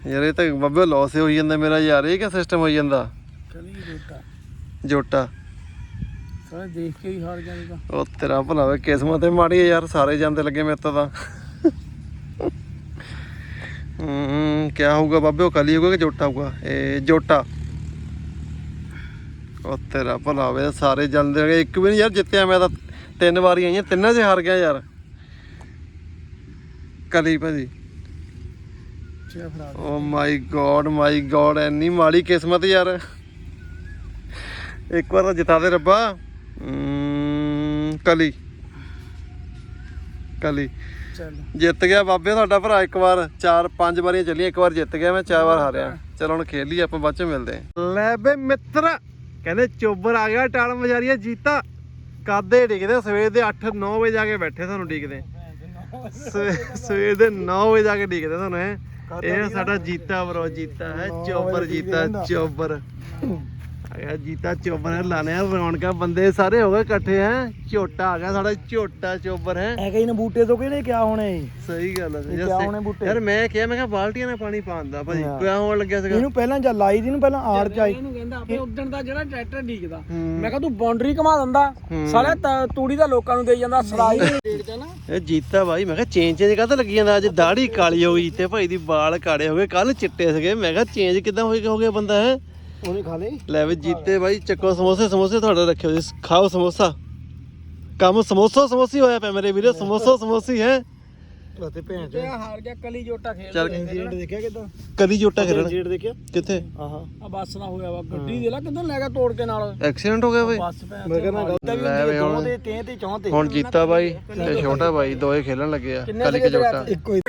ਯਾਰ ਇਹ ਤਾਂ ਬਾਬੇ ਲਾਸ ਹੋਈ ਜਾਂਦਾ ਮੇਰਾ ਯਾਰ। ਇਹ ਕਿਆ ਸਿਸਟਮ ਹੋਈ ਜਾਂਦਾ?
ਜੋਟਾ।
ਜੋਟਾ।
ਸਾਰੇ ਦੇਖ ਕੇ ਹੀ ਹਾਰ ਜਾਏਗਾ।
ਉਹ ਤੇਰਾ ਭਲਾ ਹੋਵੇ ਕਿਸਮਤ ਤੇ ਮਾੜੀ ਹੈ ਯਾਰ ਸਾਰੇ ਜਾਂਦੇ ਲੱਗੇ ਮੇਰੇ ਤੋਂ ਤਾਂ। ਹੂੰ ਕੀ ਹੋਊਗਾ ਬਾਬੇ ਉਹ ਕਲੀ ਹੋਊਗਾ ਕਿ ਜੋਟਾ ਹੋਊਗਾ? ਇਹ ਜੋਟਾ। ਉਹ ਤੇਰਾ ਭਲਾ ਹੋਵੇ ਸਾਰੇ ਜਾਂਦੇ ਲੱਗੇ। ਇੱਕ ਵੀ ਨਹੀਂ ਯਾਰ ਜਿੱਤਿਆ ਮੈਂ ਤਾਂ ਤਿੰਨ ਵਾਰੀ ਆਈਆਂ ਤਿੰਨਾਂ 'ਚ ਹਾਰ ਗਿਆ ਯਾਰ। ਕਲੀ ਭਾਜੀ। ਓ ਮਾਈ ਗੋਡ ਮਾਈ ਗੋਡ ਇੰਨੀ ਮਾੜੀ ਕਿਸਮਤ ਯਾਰ। ਇੱਕ ਵਾਰ ਤਾਂ ਜਿਤਾ ਦੇ ਰੱਬਾ। ਕਲੀ। ਕਲੀ।
ਚੱਲ।
ਜਿੱਤ ਗਿਆ ਬਾਬੇ ਤੁਹਾਡਾ ਭਰਾ ਇੱਕ ਵਾਰ। ਚਾਰ ਪੰਜ ਵਾਰੀਆਂ ਚੱਲੀਆਂ ਇੱਕ ਵਾਰ ਜਿੱਤ ਗਿਆ ਮੈਂ ਚਾਰ ਵਾਰ ਹਾਰਿਆ। ਚਲ ਹੁਣ ਖੇਲ ਲਈ ਆਪਾਂ ਬਾਅਦ ਚ ਮਿਲਦੇ ਆਂ ਲੈ ਬੇ ਮਿੱਤਰ ਕਹਿੰਦੇ ਚੋਬਰ ਆ ਗਿਆ ਟਾਲ ਮਜਾਰੀਆ ਜੀਤਾ। ਕਾਦੇ ਡਿੱਗਦੇ ਸਵੇਰ ਦੇ 8 9 ਵਜੇ ਜਾ ਕੇ ਬੈਠੇ ਸਾਨੂੰ ਡਿੱਗਦੇ। ਸਵੇ- ਸਵੇਰ ਦੇ 9 ਵਜੇ ਜਾ ਕੇ ਡਿੱਗਦੇ ਤੁਹਾਨੂੰ ਇਹ ਇਹ ਸਾਡਾ ਜੀਤਾ ਬਰੋ ਜੀਤਾ ਹੈ। ਚੋਬਰ ਜੀਤਾ ਚੋਬਰ। ਆ ਗਿਆ ਜੀਤਾ ਚੋਬਰ ਹੈ ਲਾਣੇ ਆ ਰੌਣਕਾਂ ਬੰਦੇ ਸਾਰੇ ਹੋ ਗਏ ਇਕੱਠੇ ਹੈ? ਝੋਟਾ ਆ ਗਿਆ ਸਾਡਾ ਝੋਟਾ ਚੋਬਰ ਹੈ?
ਐ ਕਈ ਨਾ ਬੂਟੇ ਤੋਂ ਕਿਹੜੇ ਕਿਆ ਹੋਣੇ?
ਸਹੀ ਗੱਲ ਹੈ
ਕਿਆ ਹੋਣੇ ਬੂਟੇ?
ਯਾਰ ਮੈਂ ਕਿਹਾ ਮੈਂ ਕਿਹਾ ਬਾਲਟੀਆਂ ਨਾਲ ਪਾਣੀ ਪਾਉਂਦਾ ਭਾਜੀ। ਕਿਆ ਹੋਣ ਲੱਗਿਆ ਸੀਗਾ।
ਇਹਨੂੰ ਪਹਿਲਾਂ ਜਾਂ ਲਾਈ ਦੀ ਨੂੰ ਪਹਿਲਾਂ ਆੜ ਚਾਈ ਇਹਨੂੰ ਕਹਿੰਦਾ ਆਪੇ ਉਦਣ ਦਾ ਜਿਹੜਾ ਟਰੈਕਟਰ ਡੀਕਦਾ। ਮੈਂ ਕਿਹਾ ਤੂੰ ਬਾਉਂਡਰੀ ਘਮਾ ਦਿੰਦਾ। ਸਾਲੇ ਤੂੜੀ ਦਾ ਲੋਕਾਂ ਨੂੰ ਦੇਈ ਜਾਂਦਾ ਸਰਾਈ ਚ ਨਾ।
ਇਹ ਜੀਤਾ ਬਾਈ ਮੈਂ ਕਿਹਾ ਚੇਂਜ ਚੇਂਜ ਕਾਹਤੇ ਲੱਗੀ ਜਾਂਦਾ? ਅੱਜ ਦਾੜੀ ਕਾਲੀ ਹੋ ਗਈ ਤੇ ਭਾਈ ਦੀ ਵਾਲ ਕਾੜੇ ਹੋ ਗਏ ਕੱਲ ਚਿੱਟੇ ਸੀਗੇ। ਮੈਂ ਕਿਹਾ ਚੇਂਜ ਕਿਦਾਂ ਹੋ ਗਿਆ ਬੰਦਾ ਹੈ?
ਉਹਨੇ ਖਾ ਲਈ?
ਲੈ ਵੀ ਜੀਤੇ ਬਾਈ ਚੱਕੋ ਸਮੋਸੇ ਸਮੋਸੇ ਤੁਹਾਡੇ ਰੱਖਿਓ ਜੀ। ਖਾਓ ਸਮੋਸਾ। ਕੰਮ ਸਮੋਸਾ ਸਮੋਸੀ ਹੋਇਆ ਪਿਆ ਮੇਰੇ ਵੀਰੇ ਸਮੋਸਾ ਸਮੋਸੀ ਹੈ।
ਤੇ ਭੈਣ ਤੇ ਹਾਰ ਗਿਆ ਕਲੀ ਜੋਟਾ ਖੇਡ
ਚੱਲ।
ਇੰਸੀਡੈਂਟ ਦੇਖਿਆ ਕਿਦਾਂ?
ਕਦੀ ਜੋਟਾ ਖੇਡਣ
ਇੰਸੀਡੈਂਟ ਦੇਖਿਆ?
ਕਿੱਥੇ?
ਆਹਾ। ਆ ਬੱਸ ਨਾਲ ਹੋਇਆ ਵਾ ਗੱਡੀ ਦੇ ਲਾ ਕਿਦਾਂ ਲੈ ਗਿਆ ਤੋੜ ਕੇ ਨਾਲ?
ਐਕਸੀਡੈਂਟ ਹੋ ਗਿਆ ਬਈ।
ਬੱਸ ਭੈਣ ਮੈਂ ਕਹਿੰਦਾ ਗਲਤ ਵੀ
ਲੈ ਵੀ
ਹੁੰਦੀ
ਹੁਣ-
ਤੇ ਤੇ ਤੇ ਚੌਂ ਤੇ।
ਹੁਣ ਜੀਤਾ ਬਾਈ ਤੇ ਛੋਟਾ ਬਾਈ ਦੋਏ ਖੇਲਣ ਲੱਗੇ ਆ ਕਲੀ ਕੇ ਜੋਟਾ।
ਇੱਕੋ ਹੀ।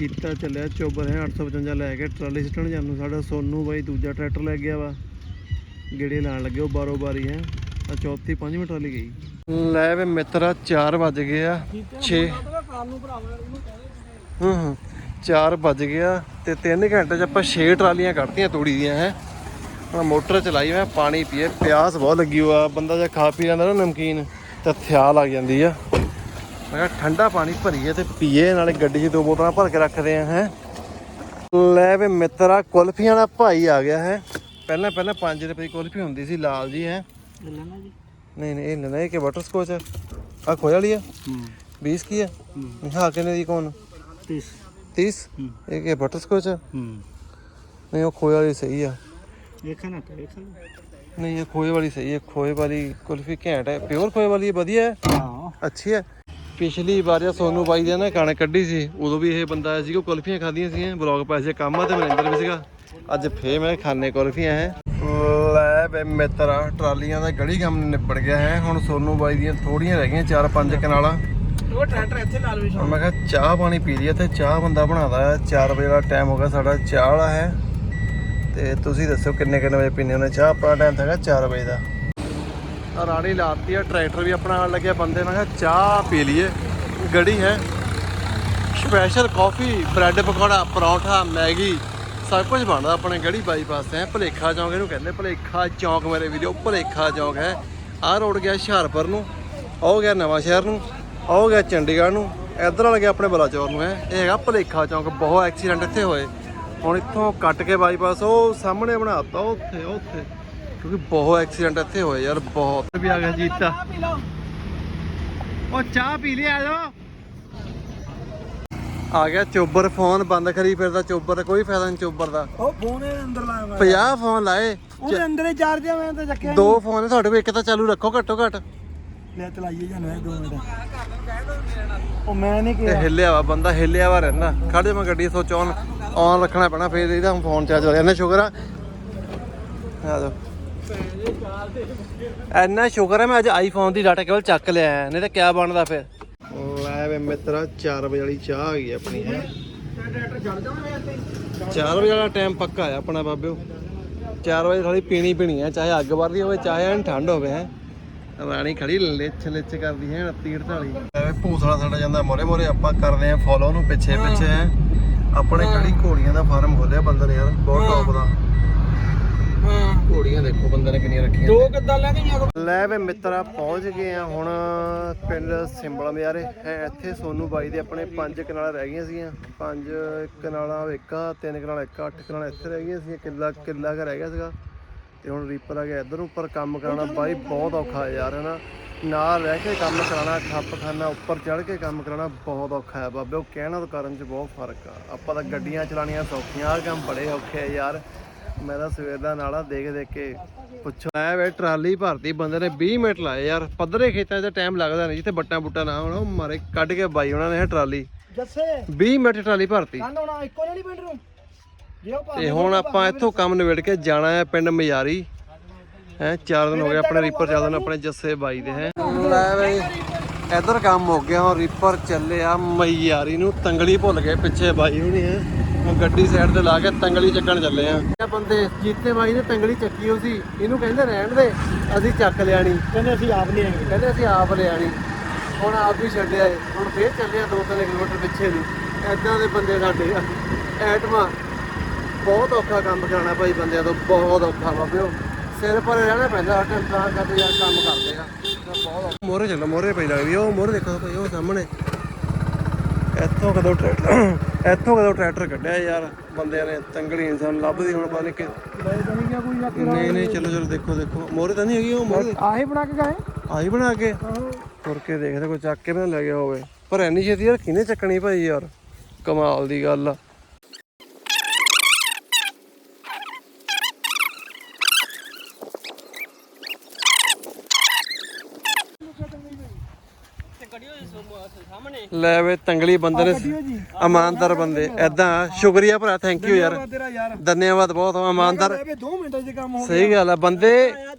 ਬਈ ਜੀਤਾ ਚੱਲਿਆ ਚੋਬਰ ਹੈ 855 ਲੈ ਕੇ ਟਰਾਲੀ ਸਿੱਟਣ ਜਾਣ ਸਾਡਾ ਸੋਨੂ ਬਾਈ ਦੂਜਾ ਟਰੈਕਟਰ ਲੈ ਗਿਆ ਵਾ। ਗੇੜੇ ਲਾਣ ਲੱਗੇ, ਉਹ ਬਾਰੋ ਬਾਰੀ ਹੈ। ਆ ਚੌਥੀ, ਪੰਜਵੀਂ ਟਰਾਲੀ ਗਈ। ਲੈ ਵੇ ਮਿੱਤਰਾ 4 ਵੱਜ ਗਏ ਆ 6
ਕਾਲ ਨੂੰ ਭਰਾਵਾ
ਹੂੰ ਹੂੰ 4 ਵੱਜ ਗਿਆ ਤੇ 3 ਘੰਟੇ ਚ ਆਪਾਂ 6 ਟਰਾਲੀਆਂ ਕੱਢਤੀਆਂ ਤੋੜੀ ਦੀਆਂ, ਹੈ। ਹੁਣ ਮੋਟਰ ਚਲਾਈ ਮੈਂ, ਪਾਣੀ ਪੀਏ, ਪਿਆਸ ਬਹੁਤ ਲੱਗੀ ਹੋਆ, ਬੰਦਾ ਜੇ ਖਾ ਪੀ ਲੈਂਦਾ ਨਾ ਨਮਕੀਨ, ਤਾਂ ਥਿਆਲ ਆ ਜਾਂਦੀ ਆ। ਮੈਂ ਕਿਹਾ ਠੰਡਾ ਪਾਣੀ ਭਰੀਏ ਤੇ ਪੀਏ ਨਾਲੇ ਗੱਡੀ 'ਚ ਦੋ ਬੋਤਲਾਂ ਭਰ ਕੇ ਰੱਖਦੇ ਆ ਹੈ। ਲੈ ਵੇ ਮਿੱਤਰਾ ਕੁਲਫੀਆਂ ਦਾ ਭਾਈ ਆ ਗਿਆ ਹੈ। ਪਹਿਲਾਂ ਪਹਿਲਾਂ 5 ਰੁਪਏ ਦੀ ਕੁਲਫੀ ਹੁੰਦੀ ਸੀ ਲਾਲ ਜੀ ਹੈ। ਨਹੀਂ ਨਹੀਂ ਇਹ ਲੈਣਾ ਇਹ ਕਿ ਬਟਰ ਸਕੋਚ ਆ? ਵਾਲੀ ਆ?
ਹੂੰ।
20 ਕੀ ਆ? ਹਾਂ। ਕਿੰਨੇ ਦੀ ਕੌਣ?
30
30 ਇਹ ਕਿ ਬਟਰ ਸਕੋਚ ਆ?
ਹੂੰ।
ਨਹੀਂ ਉਹ ਖੋਏ ਵਾਲੀ ਸਹੀ ਆ।
ਦੇਖਣਾ ਤਾਂ ਦੇਖਣਾ
ਨਹੀਂ ਇਹ ਖੋਏ ਵਾਲੀ ਸਹੀ ਹੈ ਖੋਏ ਵਾਲੀ ਕੁਲਫੀ ਘੈਂਟ ਹੈ ਪਿਓਰ ਖੋਏ ਵਾਲੀ ਵਧੀਆ ਹੈ
ਹਾਂ।
ਅੱਛੀ ਹੈ ਪਿਛਲੀ ਵਾਰ ਜਾਂ ਸੋਨੂ ਬਾਈ ਦੇ ਨਾ ਕਣਕ ਕੱਢੀ ਸੀ ਉਦੋਂ ਵੀ ਇਹ ਬੰਦਾ ਆਇਆ ਸੀ ਉਹ ਕੁਲਫੀਆਂ ਖਾਧੀਆਂ ਸੀ ਬਲੌਗ ਪਾਇਆ ਸੀ ਕੰਮ ਆ ਤੇ ਮਨਿੰਦਰ ਵੀ ਸੀਗਾ। ਅੱਜ ਫੇਰ ਮੈਂ ਖਾਣੇ ਕੁਲਫੀਆਂ ਹੈ। ਲੈ ਬੇ ਮਿੱਤਰਾ ਟਰਾਲੀਆਂ ਦਾ ਗੜੀ ਕੰਮ ਨਿਬੜ ਗਿਆ ਹੈ। ਹੁਣ ਸੋਨੂ ਬਾਈ ਦੀਆਂ ਥੋੜੀਆਂ ਰਹਿ ਗਈਆਂ ਚਾਰ ਪੰਜ ਕਨਾਲਾਂ।
ਉਹ ਟਰੈਕਟਰ ਇੱਥੇ ਨਾਲ ਵੀ
ਮੈਂ ਕਿਹਾ ਚਾਹ ਪਾਣੀ ਪੀ ਲਈਏ ਤੇ ਚਾਹ ਬੰਦਾ ਬਣਾਦਾ ਹੈ। 4 ਵਜੇ ਦਾ ਟਾਈਮ ਹੋ ਗਿਆ ਸਾਡਾ ਚਾਹ ਵਾਲਾ ਹੈ। ਤੇ ਤੁਸੀਂ ਦੱਸੋ ਕਿੰਨੇ ਕਿੰਨੇ ਵਜੇ ਪੀਣੇ ਉਹਨੇ ਚਾਹ ਆਪਣਾ ਟਾਈਮ ਹੈਗਾ 4 ਵਜੇ ਦਾ। ਰਾਣੀ ਲਾਤੀ ਆ, ਟਰੈਕਟਰ ਵੀ ਆਪਣਾ ਆਉਣ ਲੱਗਿਆ ਬੰਦੇ, ਮੈਂ ਕਿਹਾ ਚਾਹ ਪੀ ਲਈਏ। ਗੜੀ ਹੈ। Special coffee bread pakora, paratha, Maggi, ਸਭ ਕੁਝ ਬਣਦਾ ਆਪਣੇ ਗੜੀ ਬਾਈਪਾਸ ਤੇ ਹੈ। ਭਲੇਖਾ ਚੌਂਕ, ਇਹਨੂੰ ਕਹਿੰਦੇ ਭਲੇਖਾ ਚੌਂਕ ਮੇਰੇ ਵੀਡੀਓ ਭਲੇਖਾ ਚੌਂਕ ਹੈ। ਆਹ ਰੋਡ ਗਿਆ ਹੁਸ਼ਿਆਰਪੁਰ ਨੂੰ ਆਹ ਗਿਆ ਨਵਾਂ ਸ਼ਹਿਰ ਨੂੰ ਆਹ ਗਿਆ ਚੰਡੀਗੜ੍ਹ ਨੂੰ, ਇੱਧਰ ਵਾਲਾ ਗਿਆ ਆਪਣੇ ਬਲਾਚੌਰ ਨੂੰ ਹੈ। ਇਹ ਹੈਗਾ ਭਲੇਖਾ ਚੌਂਕ, ਬਹੁਤ ਐਕਸੀਡੈਂਟ ਇੱਥੇ ਹੋਏ। ਹੁਣ ਇੱਥੋਂ ਕੱਟ ਕੇ ਬਾਈਪਾਸ ਉਹ ਸਾਹਮਣੇ ਬਣਾਤਾ, ਉੱਥੇ ਉੱਥੇ। ਕਿਉਂਕਿ ਬਹੁਤ ਐਕਸੀਡੈਂਟ ਇੱਥੇ ਹੋਏ ਯਾਰ ਬਹੁਤ। ਵੀ ਆ ਗਿਆ ਜੀਤਾ। ਉਹ ਚਾਹ ਪੀ ਲਿਆ ਆ ਜਾਓ। ਆ ਗਿਆ ਚੋਬਰ ਫੋਨ ਬੰਦ ਕਰੀ ਫਿਰਦਾ ਚੋਬਰ ਦਾ ਕੋਈ ਫਾਇਦਾ ਨਹੀਂ ਚੋਬਰ ਦਾ।
ਉਹ ਫੋਨ ਇਹ ਅੰਦਰ ਲਾਇਆ ਹੋਇਆ।
50 ਫੋਨ ਲਾਏ।
ਉਹਦੇ ਅੰਦਰ ਹੀ ਚਾਰਜ ਆ ਮੈਂ ਤਾਂ ਚੱਕਿਆ
ਦੋ ਫੋਨ ਨੇ ਤੁਹਾਡੇ ਕੋਲ ਇੱਕ ਤਾਂ ਚਾਲੂ ਰੱਖੋ ਘੱਟੋ ਘੱਟ।
ਲੈ ਚਲਾਈਏ ਜਾਣਾ ਦੋ ਮਿੰਟ। ਉਹ ਮੈਂ ਨਹੀਂ ਕਿਹਾ।
ਹਿੱਲਿਆ ਵਾ ਬੰਦਾ ਹਿੱਲਿਆ ਵਾ ਰਹਿੰਦਾ। ਖੜ ਜਾ ਮੈਂ ਗੱਡੀ ਸੋਚ ਔਨ ਔਨ ਰੱਖਣਾ ਪੈਣਾ ਫੇਰ ਇਹਦਾ ਫੋਨ ਚਾਰਜ ਹੋ ਗਿਆ ਸ਼ੁਕਰ ਆ। ਆ ਜਾਓ। ਇੰਨਾ ਸ਼ੁਕਰ ਹੈ ਮੈਂ ਅੱਜ ਆਈਫੋਨ ਦੀ ਡਾਟਾ ਕੇਬਲ ਚੱਕ ਲਿਆ ਨਹੀਂ ਤਾਂ ਕਿਆ ਬਣਦਾ ਫਿਰ? ਲੈ ਵੇ ਮਿੱਤਰਾ 4 ਵਜੇ ਵਾਲੀ ਚਾਹ ਆ ਗਈ ਆਪਣੀ ਹੈ। 4 ਵਜੇ ਵਾਲਾ ਟਾਈਮ ਪੱਕਾ ਆ ਆਪਣਾ ਬਾਬਿਓ। 4 ਵਜੇ ਥੋੜੀ ਪੀਣੀ ਪੀਣੀ ਹੈ ਚਾਹੇ ਅੱਗ ਵਰਦੀ ਹੋਵੇ ਚਾਹੇ ਐਨ ਠੰਡ ਹੋਵੇ ਹੈ। ਰਾਣੀ ਖੜੀ ਲਿੱਚ ਲਿੱਚ ਕਰਦੀ ਹੈ 29 48 ਐਵੇਂ ਭੂਸਲਾ ਸਾਡਾ ਜਾਂਦਾ ਮੋਰੇ ਮੋਰੇ ਆਪਾਂ ਕਰਦੇ ਆ ਫੋਲੋ ਨੂੰ ਪਿੱਛੇ ਪਿੱਛੇ ਆਪਣੇ ਖੜੀ ਘੋੜੀਆਂ ਦਾ ਫਾਰਮ ਖੋਲਿਆ ਬੰਦੇ ਨੇ ਯਾਰ ਬਹੁਤ ਟੌਪ ਦਾ।
ਹਾਂ
ਘੋੜੀਆਂ ਦੇਖੋ ਬੰਦੇ ਨੇ ਕਿੰਨੀਆਂ ਰੱਖੀਆਂ
ਦੋ ਕਿੱਦਾਂ ਲੈਣੀਆਂ
ਲੈ ਵੇ ਮਿੱਤਰਾ ਪਹੁੰਚ ਗਏ ਆ ਹੁਣ ਪਿੰਡ ਸਿੰਬਲਾ ਮਿਆਰੇ ਹੈ ਇੱਥੇ ਸੋਨੂ ਬਾਈ ਦੇ ਆਪਣੇ ਪੰਜ ਕਨਾਲਾਂ ਰਹਿ ਗਈਆਂ ਸੀਗੀਆਂ। ਪੰਜ ਕਨਾਲਾਂ ਇੱਕ ਆ ਤਿੰਨ ਕਨਾਲਾਂ ਇੱਕ ਅੱਠ ਕਨਾਲਾਂ ਇੱਥੇ ਰਹਿ ਗਈਆਂ ਸੀ ਕਿੱਲਾ ਕਿੱਲਾ ਘ ਰਹਿ ਗਿਆ ਸੀਗਾ। ਤੇ ਹੁਣ ਰੀਪਰ ਆ ਗਿਆ ਇੱਧਰ ਉੱਪਰ ਕੰਮ ਕਰਾਉਣਾ ਬਾਈ ਬਹੁਤ ਔਖਾ ਹੈ ਯਾਰ ਹਨਾ। ਨਾਲ ਰਹਿ ਕੇ ਕੰਮ ਕਰਾਉਣਾ ਖੱਪ ਖਾਨਾ ਉੱਪਰ ਚੜ੍ਹ ਕੇ ਕੰਮ ਕਰਾਉਣਾ ਬਹੁਤ ਔਖਾ ਹੈ ਬਾਬੇ। ਉਹ ਕਹਿਣਾ ਤੇ ਕਰਨ 'ਚ ਬਹੁਤ ਫ਼ਰਕ ਆ। ਆਪਾਂ ਤਾਂ ਗੱਡੀਆਂ ਚਲਾਉਣੀਆਂ ਸੌਖੀਆਂ ਆ ਕੰਮ ਬੜੇ ਔਖੇ ਆ ਯਾਰ। ਮੈਂ ਤਾਂ ਸਵੇਰ ਦਾ ਨਾਲਾ ਦੇਖ ਦੇਖ ਕੇ ਪੁੱਛੋ ਐ ਵੇ ਟਰਾਲੀ ਭਰਤੀ ਬੰਦੇ ਨੇ 20 ਮਿੰਟ ਲਾਏ ਯਾਰ ਪੱਧਰੇ ਖੇਤਾਂ 'ਚ ਟਾਈਮ ਲੱਗਦਾ ਨਹੀਂ ਜਿੱਥੇ ਬੱਟਾ ਬੁੱਟਾ ਨਾ ਹੋਣਾ ਉਹ ਮਾਰੇ ਕੱਢ ਕੇ ਬਾਈ ਉਹਨਾਂ ਨੇ ਟਰਾਲੀ।
ਜੱਸੇ।
20 ਮਿੰਟ ਟਰਾਲੀ ਭਰਤੀ।
ਕੰਨ ਹੋਣਾ ਇੱਕੋ ਜਿਹੜੀ ਪਿੰਡ ਨੂੰ। ਜੇ ਉਹ
ਤੇ ਹੁਣ ਆਪਾਂ ਇੱਥੋਂ ਕੰਮ ਨਿਬੇੜ ਕੇ ਜਾਣਾ ਹੈ ਪਿੰਡ ਮਜਾਰੀ ਹੈ ਚਾਰ ਦਿਨ ਹੋ ਗਏ ਆਪਣੇ ਰੀਪਰ ਚੱਲਦੇ ਨੇ ਆਪਣੇ ਜੱਸੇ ਬਾਈ ਦੇ ਹੈ। ਲੈ ਬਈ ਇਧਰ ਕੰਮ ਹੋ ਗਿਆ ਹੁਣ ਰੀਪਰ ਚੱਲਿਆ ਮਈਆਰੀ ਨੂੰ ਤੰਗਲੀ ਭੁੱਲ ਗਏ ਪਿੱਛੇ ਬਾਈ ਹੁਣੀ ਹੈ। ਗੱਡੀ ਸਾਈਡ ਤੇ ਲਾ ਕੇ ਤੰਗਲੀ ਚੱਕਣ ਚੱਲੇ ਆ। ਇਹ ਬੰਦੇ ਜੀਤੇ ਬਾਈ ਨੇ ਤੰਗਲੀ ਚੱਕੀ ਹੋ ਸੀ। ਇਹਨੂੰ ਕਹਿੰਦੇ ਰਹਿਣ ਦੇ ਅਸੀਂ ਚੱਕ ਲਿਆਣੀ।
ਕਹਿੰਦੇ ਅਸੀਂ ਆਪ ਆਏਗੇ
ਕਹਿੰਦੇ ਅਸੀਂ ਆਪ ਲਿਆਣੀ। ਹੁਣ ਆਪ ਵੀ ਛੱਡਿਆ ਏ। ਹੁਣ ਫੇਰ ਚੱਲੇ ਆ 2-3 ਕਿਲੋਮੀਟਰ ਪਿੱਛੇ ਨੂੰ। ਐਦਾਂ ਦੇ ਬੰਦੇ ਸਾਡੇ ਆ। ਐਟਮਾ। ਬਹੁਤ ਔਖਾ ਕੰਮ ਕਰਾਉਣਾ ਭਾਈ ਬੰਦਿਆਂ ਤੋਂ। ਬਹੁਤ ਔਖਾ ਬਾਬਿਓ ਸਿਰ ਪਰ ਰਹਿਣਾ ਪੈਂਦਾ। ਹਟੇ ਤਾਂ ਕਰਦੇ ਯਾਰ ਕੰਮ ਕਰਦੇ ਆ। ਬਹੁਤ ਮੋਰੇ ਚੱਲੋ ਮੋਰੇ ਪਈ ਲੱਗਦੀ ਉਹ ਮੋਰੇ ਦੇਖੋ ਭਾਈ ਉਹ ਸਾਹਮਣੇ। ਇੱਥੋਂ ਕਦੋਂ ਟਰੈਕਟਰ ਇੱਥੋਂ ਕਦੋਂ ਟਰੈਕਟਰ ਕੱਢਿਆ ਯਾਰ? ਬੰਦਿਆਂ ਨੇ ਤੰਗੜੀ ਇਨਸਾਨ ਲੱਭਦੀ ਹੁਣ ਪਤਾ ਨਹੀਂ ਕਿ।
ਨਹੀਂ
ਨਹੀਂ ਚਲੋ ਚਲੋ ਦੇਖੋ ਦੇਖੋ। ਮੋਰੇ ਤਾਂ ਨਹੀਂ ਹੈਗੀ ਉਹ ਮੋਰੇ
ਆਹੀ ਬਣਾ ਕੇ ਗਏ।
ਆਹੀ ਬਣਾ ਕੇ? ਤੁਰ ਕੇ ਦੇਖਦੇ ਕੋਈ ਚੱਕ ਕੇ ਨਾ ਲੈ ਗਿਆ ਹੋਵੇ। ਪਰ ਐਨੀ ਛੇਤੀ ਯਾਰ ਕਿਹਨੇ ਚੱਕਣੀ ਭਾਈ ਯਾਰ? ਕਮਾਲ ਦੀ ਗੱਲ ਆ। ਲੈ ਵੇ ਤੰਗਲੀ ਬੰਦੇ ਨੇ। ਇਮਾਨਦਾਰ ਬੰਦੇ। ਐਦਾਂ ਸ਼ੁਕਰੀਆ ਭਰਾ ਥੈਂਕ ਯੂ ਯਾਰ। ਧੰਨਵਾਦ ਬਹੁਤ ਇਮਾਨਦਾਰ।
ਇਹ 2 ਮਿੰਟਾਂ 'ਚ ਕੰਮ ਹੋ
ਸਹੀ ਗੱਲ ਆ ਬੰਦੇ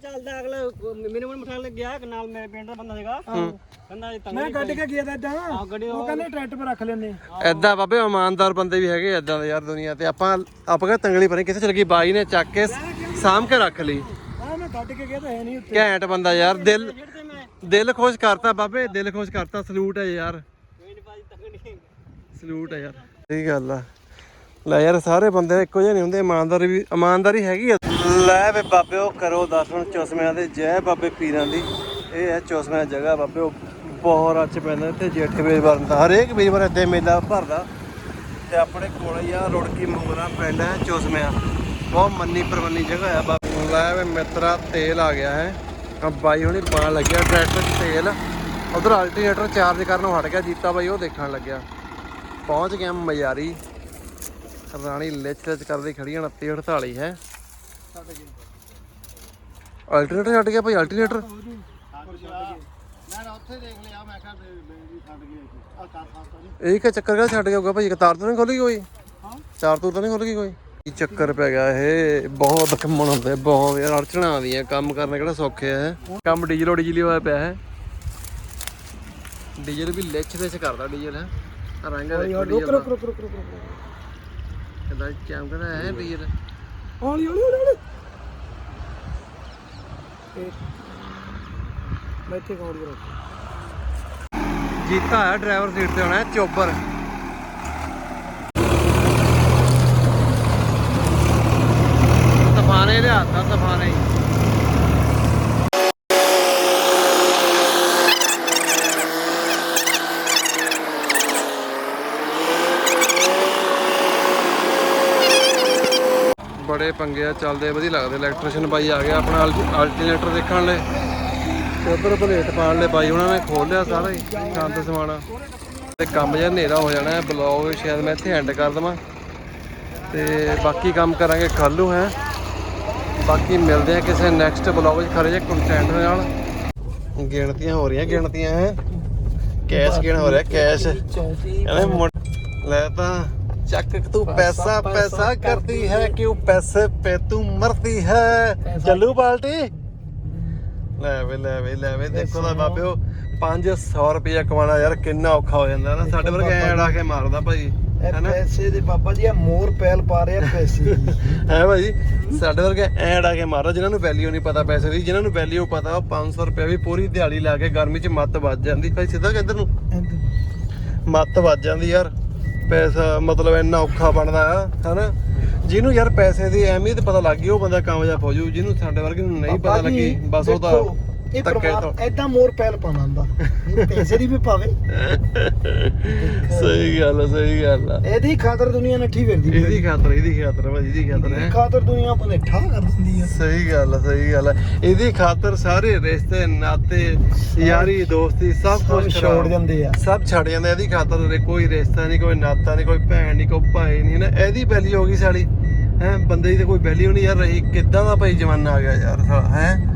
ਚੱਲਦਾ ਅਗਲਾ ਮੇਰੇ ਕੋਲ ਮਠਾਣ ਲੱਗਿਆ ਕਿ ਨਾਲ ਮੇਰੇ ਪਿੰਡ ਦਾ ਬੰਦਾ ਸੀਗਾ। ਕਹਿੰਦਾ ਜੀ ਤੰਗ
ਮੈਂ ਕੱਢ ਕੇ ਗਿਆ ਤਾਂ ਏਦਾਂ।
ਗੱਡੀ
ਉਹ ਕਹਿੰਦੇ ਟਰੈਕਟਰ 'ਤੇ ਰੱਖ ਲੈਨੇ
ਐਦਾਂ ਬਾਬੇ ਇਮਾਨਦਾਰ ਬੰਦੇ ਵੀ ਹੈਗੇ ਐਦਾਂ ਦੇ ਯਾਰ ਦੁਨੀਆ ਤੇ। ਆਪਾਂ ਆਪਾਂ ਕਹਿੰਦੇ ਤੰਗਲੀ ਪਰੇ ਕਿੱਥੇ ਚਲ ਗਈ ਬਾਈ ਨੇ ਚੱਕ ਕੇ ਸਾਂਭ ਕੇ ਰੱਖ ਲਈ।
ਆ ਮੈਂ ਕੱਢ ਕੇ ਗਿਆ ਤਾਂ ਹੈ ਨਹੀਂ ਉੱਤੇ।
ਘੈਂਟ ਬੰਦਾ ਯਾਰ ਦਿਲ ਦਿਲ ਖੁਸ਼ ਕਰਤਾ ਬਾਬੇ ਦਿਲ ਖੁਸ਼ ਕਰਤਾ ਸਲੂਟ ਹੈ ਯਾਰ
ਕੋਈ ਨਹੀਂ ਭਾਜੀ ਤੰਗ ਨਹੀਂ
ਸਲੂਟ ਹੈ ਯਾਰ। ਸਹੀ ਗੱਲ ਆ। ਲੈ ਯਾਰ, ਸਾਰੇ ਬੰਦੇ ਇੱਕੋ ਜਿਹੇ ਨਹੀਂ ਹੁੰਦੇ, ਇਮਾਨਦਾਰੀ ਵੀ ਇਮਾਨਦਾਰੀ ਹੈਗੀ ਆ। ਲੈ ਵੇ ਬਾਬਿਓ ਕਰੋ ਦਰਸ਼ਨ ਚੌਸਮਿਆਂ ਦੇ ਜੈ ਬਾਬੇ ਪੀਰਾਂ ਦੀ। ਇਹ ਹੈ ਚੌਸਮਿਆਂ ਜਗ੍ਹਾ ਬਾਬਿਓ ਬਹੁਤ ਰੱਛ ਪੈਂਦਾ ਇੱਥੇ, ਜੇਠ ਵੀਰਵਾਰ ਦਾ। ਹਰੇਕ ਵੀਰਵਾਰ ਇੱਥੇ ਮੇਲਾ ਭਰਦਾ। ਤੇ ਆਪਣੇ ਕੋਲ ਹੀ ਆ ਰੁੜਕੀ ਮੋਗਰਾ ਪਿੰਡ ਹੈ, ਚੌਸਮਿਆਂ। ਬਹੁਤ ਮੰਨੀ ਪਰਵੰਨੀ ਜਗ੍ਹਾ ਆ ਬਾਬੇ। ਲੈ ਵੇ ਮਿੱਤਰਾ, ਤੇਲ ਆ ਗਿਆ ਹੈ। ਆ ਬਾਈ ਹੁਣੀ ਪਾਣ ਲੱਗਿਆ, ਟਰੈਕਟਰ ਤੇਲ। ਉਧਰ ਅਲਟਰਨੇਟਰ ਚਾਰਜ ਕਰਨੋਂ ਹਟ ਗਿਆ, ਜੀਤਾ ਬਾਈ ਉਹ ਦੇਖਣ ਲੱਗਿਆ। ਪਹੁੰਚ ਗਿਆ ਮਜਾਰੀ ਰਾਣੀ ਲਿਚ ਲਿਚ ਕਰਦੀ ਖੜੀ 29 48 ਹੈ। ਅਲਟਰਨੇਟਰ ਛੱਡ ਗਿਆ ਭਾਈ ਅਲਟਰਨੇਟਰ ਇਹ ਕਿ ਚੱਕਰ ਕਾ ਛੱਡ ਗਿਆ ਹੋਊਗਾ ਭਾਈ ਇੱਕ ਤਾਰ ਤਾਂ ਨਹੀਂ ਖੁੱਲ ਗਈ ਕੋਈ? ਚਾਰ ਤੂਰ ਤਾਂ ਨਹੀਂ ਖੁੱਲ ਗਈ ਕੋਈ? ਕੀ ਚੱਕਰ ਪੈ ਗਿਆ ਇਹ? ਬਹੁਤ ਕੰਮਣ ਹੁੰਦੇ ਬਹੁਤ ਯਾਰ, ਅੜਚਣਾ ਆਉਂਦੀਆਂ, ਕੰਮ ਕਰਨਾ ਕਿਹੜਾ ਸੌਖੇ ਹੈ? ਕੰਮ ਡੀਜ਼ਲ ਡੀਜ਼ਲ ਹੋਇਆ ਪਿਆ, ਹੈ? ਡੀਜ਼ਲ ਵੀ ਲਿਚ ਲਿਚ ਕਰਦਾ ਡੀਜ਼ਲ, ਹੈ? ਰੰਗ ਦੇਖੋ
ਰੁਕ
ਡੀਜ਼ਲ
ਰੁਕ ਰੁਕ ਰੁਕ ਰੁਕ
ਕਿਦਾਂ ਚਮਕਦਾ ਹੈ
ਹੌਲੀ ਹੌਲੀ ਹੌਲੀ ਹੌਲੀ
ਜੀਤਾ ਡਰਾਈਵਰ ਸੀਟ ਤੇ ਹੋਣਾ ਚੋਬਰ ਤਫਾਨੇ ਦੇ ਹੱਥ ਆ ਤਫਾਨੇ ਬੜੇ ਪੰਗੇ ਆ, ਚੱਲਦੇ ਵਧੀਆ ਲੱਗਦੇ ਇਲੈਕਟ੍ਰੀਸ਼ੀਅਨ ਬਾਈ ਆ ਗਿਆ ਆਪਣਾ ਅਲਟਰਨੇਟਰ ਦੇਖਣ ਲਈ। ਤੇ ਉਧਰ ਪਲੇਟ ਪਾਣ ਲਈ ਬਾਈ ਉਹਨਾਂ ਨੇ ਖੋਲ ਲਿਆ ਸਾਰਾ ਹੀ ਕੰਦ ਸਮਾਨ। ਤੇ ਕੰਮ ਜਿਹਾ ਹਨੇਰਾ ਹੋ ਜਾਣਾ ਹੈ ਬਲੌਗ ਸ਼ਾਇਦ ਮੈਂ ਇੱਥੇ ਐਂਡ ਕਰ ਦਵਾਂ। ਤੇ ਬਾਕੀ ਕੰਮ ਕਰਾਂਗੇ ਕੱਲ੍ਹ ਨੂੰ ਹੈ। ਬਾਕੀ ਮਿਲਦੇ ਆ ਕਿਸੇ ਨੈਕਸਟ ਬਲੌਗ ਵਿੱਚ ਖਰੇ ਜੇ ਕੰਟੈਂਟ ਨਾਲ। ਗਿਣਤੀਆਂ ਹੋ ਰਹੀਆਂ, ਗਿਣਤੀਆਂ, ਹੈ। ਕੈਸ਼ ਗਿਣ ਹੋ ਰਿਹਾ, ਕੈਸ਼। ਕਹਿੰਦੇ ਲੈ ਤਾਂ ਚੱਕ ਤੂੰ ਪੈਸਾ ਪੈਸਾ ਕਰਦੀ ਹੈ ਕਿਉਂ ਪੈਸੇ ਪੇ ਤੂੰ ਮਰਦੀ ਹੈ। ਚੱਲੂ ਬਾਲਟੀ। ਲੈ ਵੇ ਲੈ ਵੇ ਲੈ ਵੇ ਦੇਖੋ ਤਾਂ ਬਾਬਿਓ 500 ਰੁਪਏ ਕਮਾਣਾ ਯਾਰ ਕਿੰਨਾ ਔਖਾ ਹੋ ਜਾਂਦਾ ਨਾ। ਸਾਡੇ ਵਰਗੇ ਐਂ ਡਾ ਕੇ ਮਾਰਦਾ ਭਾਈ
ਪੈਸੇ ਦੇ ਬਾਬਾ ਜੀ ਇਹ ਮੋਰ ਪੈਲ ਪਾ ਰਿਹਾ ਪੈਸੇ।
ਹੈ ਭਾਈ? ਸਾਡੇ ਵਰਗੇ ਐਂ ਡਾ ਕੇ ਮਾਰਦਾ ਜਿਨ੍ਹਾਂ ਨੂੰ ਵੈਲਿਊ ਨਹੀਂ ਪਤਾ ਪੈਸੇ ਦੀ ਜਿਨ੍ਹਾਂ ਨੂੰ ਵੈਲਿਊ ਪਤਾ ਉਹ 500 ਰੁਪਏ ਵੀ ਪੂਰੀ ਦਿਹਾੜੀ ਲਾ ਕੇ ਗਰਮੀ 'ਚ ਮੱਤ ਵੱਜ ਜਾਂਦੀ। ਭਾਈ ਸਿੱਧਾ ਕਿੱਧਰ ਨੂੰ? ਮੱਤ ਵੱਜ ਜਾਂਦੀ ਯਾਰ। ਪੈਸਾ ਮਤਲਬ ਇੰਨਾ ਔਖਾ ਬਣਦਾ ਆ ਹਨਾ? ਜਿਹਨੂੰ ਯਾਰ ਪੈਸੇ ਦੀ ਅਹਿਮੀਅਤ ਪਤਾ ਲੱਗ ਗਈ ਉਹ ਬੰਦਾ ਕਾਮਯਾਬ ਹੋ ਜੂ ਜਿਹਨੂੰ ਸਾਡੇ ਵਰਗੇ ਨੂੰ ਨਹੀਂ ਪਤਾ ਲੱਗੀ ਬਸ ਉਹ ਤਾਂ
ਇਹ
ਧੱਕੇ ਤੋਂ।
ਪਰਮਾਰ ਐਦਾਂ ਮੋਰ ਪੈਲ ਪਾਉਣਾ ਹੁੰਦਾ। ਇਹ ਪੈਸੇ ਦੀ ਵੀ ਪਾਵੇ
ਸਹੀ ਗੱਲ ਆ ਸਹੀ ਗੱਲ ਆ।
ਇਹਦੀ ਖਾਤਰ ਦੁਨੀਆ ਨੱਠੀ ਫਿਰਦੀ ਪਈ।
ਇਹਦੀ ਖਾਤਰ ਇਹਦੀ ਖਾਤਰ ਭਾਈ ਇਹਦੀ ਖਾਤਰ
ਇਹਦੀ
ਹੈ।
ਖਾਤਰ ਦੁਨੀਆ ਪਨੇਠਾ ਕਰ ਦਿੰਦੀ ਆ
ਸਹੀ ਗੱਲ ਆ ਸਹੀ ਗੱਲ ਆ। ਇਹਦੀ ਖਾਤਰ ਸਾਰੇ ਰਿਸ਼ਤੇ ਨਾਤੇ ਯਾਰੀ ਦੋਸਤੀ ਸਭ ਕੁਝ
ਛੋੜ ਜਾਂਦੇ ਆ।
ਸਭ ਛੱਡ ਜਾਂਦੇ ਆ। ਇਹਦੀ ਖਾਤਰ ਉਰੇ ਕੋਈ ਰਿਸ਼ਤਾ ਨਹੀਂ ਕੋਈ ਨਾਤਾ ਨਹੀਂ ਕੋਈ ਭੈਣ ਨਹੀਂ ਕੋਈ ਭਾਈ ਨਹੀਂ ਨਾ ਇਹਦੀ ਵੈਲਿਊ ਹੋ ਗਈ ਸਾਡੀ ਹੈ ਬੰਦੇ ਦੀ ਤੇ ਕੋਈ ਵੈਲਿਊ ਨਹੀਂ ਯਾਰ ਰਹੀ ਕਿੱਦਾਂ ਦਾ ਭਾਈ ਜ਼ਮਾਨਾ ਆ ਗਿਆ ਯਾਰ ਸਾਲਾ ਹੈ?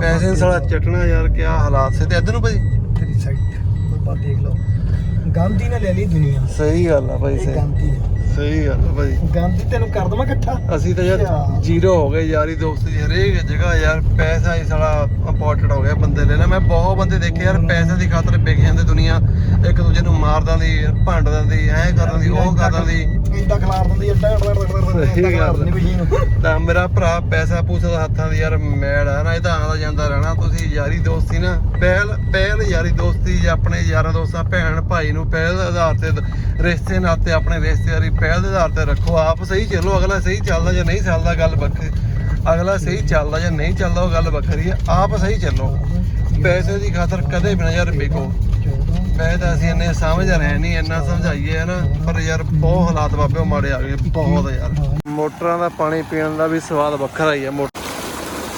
ਪੈਸੇ ਨੂੰ ਸਾਲਾ ਚਟਣਾ ਯਾਰ ਕੀ ਹਾਲਾਤ ਸੇ। ਤੇ ਇੱਧਰ ਨੂੰ ਭਾਈ
ਤੇਰੀ ਸਾਈਡ ਬਾਬਾ ਦੇਖ ਲਓ। ਗਾਂਧੀ ਨੇ ਲੈ ਲਈ ਦੁਨੀਆ।
ਸਹੀ ਗੱਲ ਆ ਭਾਈ ਸਹੀ।
ਗਾਂਧੀ ਨੇ
ਸਹੀ ਗੱਲ ਆ ਭਾਈ।
ਗਾਂਧੀ ਤੈਨੂੰ ਕਰ ਦਵਾਂ ਇਕੱਠਾ।
ਅਸੀਂ ਤਾਂ ਯਾਰ। ਜ਼ੀਰੋ ਹੋ ਗਏ ਯਾਰੀ ਦੋਸਤੀ ਹਰੇਕ ਜਗ੍ਹਾ ਯਾਰ ਪੈਸਾ ਹੀ ਸਾਲਾ ਇੰਪੋਰਟੈਂਟ ਹੋ ਗਿਆ ਬੰਦੇ ਲਈ ਨਾ ਮੈਂ ਬਹੁਤ ਬੰਦੇ ਦੇਖੇ ਯਾਰ ਪੈਸੇ ਦੀ ਖਾਤਰ ਵਿਕ ਜਾਂਦੇ ਦੁਨੀਆ। ਮਾਰ ਦਿੰਦੀ ਭੰਡ ਦਿੰਦੀ ਐਂ ਕਰ ਦਿੰਦੀ ਉਹ ਕਰ ਦਿੰਦੀ
ਇੰਦਾ ਖਲਾਰ ਦਿੰਦੀ ਐ
ਸਹੀ ਗੱਲ ਆ।
ਨਹੀਂ ਬਈ ਨੂੰ
ਤਾਂ ਮੇਰਾ ਭਰਾ ਪੈਸਾ ਪੂਸਾ ਦਾ ਹੱਥਾਂ ਦੀ ਯਾਰ ਮੈਲ ਆ ਨਾ ਇਹ ਤਾਂ ਆਉਂਦਾ ਜਾਂਦਾ ਰਹਿਣਾ। ਤੁਸੀਂ ਯਾਰੀ ਦੋਸਤੀ ਨਾ ਪਹਿਲ ਪਹਿਲ ਯਾਰੀ ਦੋਸਤੀ ਜਾਂ ਆਪਣੇ ਯਾਰਾਂ ਦੋਸਤਾਂ ਭੈਣ ਭਾਈ ਨੂੰ ਪਹਿਲ ਦੇ ਆਧਾਰ ਤੇ ਰਿਸ਼ਤੇ ਨਾਤੇ ਆਪਣੇ ਰਿਸ਼ਤੇਦਾਰੀ ਪਹਿਲ ਦੇ ਆਧਾਰ ਤੇ ਰੱਖੋ। ਆਪ ਸਹੀ ਚੱਲੋ ਅਗਲਾ ਸਹੀ ਚੱਲਦਾ ਜਾਂ ਨਹੀਂ ਚੱਲਦਾ ਗੱਲ ਵੱਖਰੀ। ਅਗਲਾ ਸਹੀ ਚੱਲਦਾ ਜਾਂ ਨਹੀਂ ਚੱਲਦਾ ਉਹ ਗੱਲ ਵੱਖਰੀ ਆ। ਆਪ ਸਹੀ ਚੱਲੋ। ਪੈਸੇ ਦੀ ਖਾਤਰ ਕਦੇ ਵੀ ਨਾ ਯਾਰ ਵਿਕੋ। ਤਾਂ ਅਸੀਂ ਇੰਨੇ ਸਮਝ ਰਹੇ ਨਹੀਂ ਇੰਨਾ ਸਮਝਾਈਏ ਨਾ ਪਰ ਯਾਰ ਬਹੁਤ ਹਾਲਾਤ ਬਾਬੇ ਮਾੜੇ ਆ ਗਏ ਬਹੁਤ ਯਾਰ। ਮੋਟਰਾਂ ਦਾ ਪਾਣੀ ਪੀਣ ਦਾ ਵੀ ਸਵਾਦ ਵੱਖਰਾ ਹੀ ਮੋਟਰ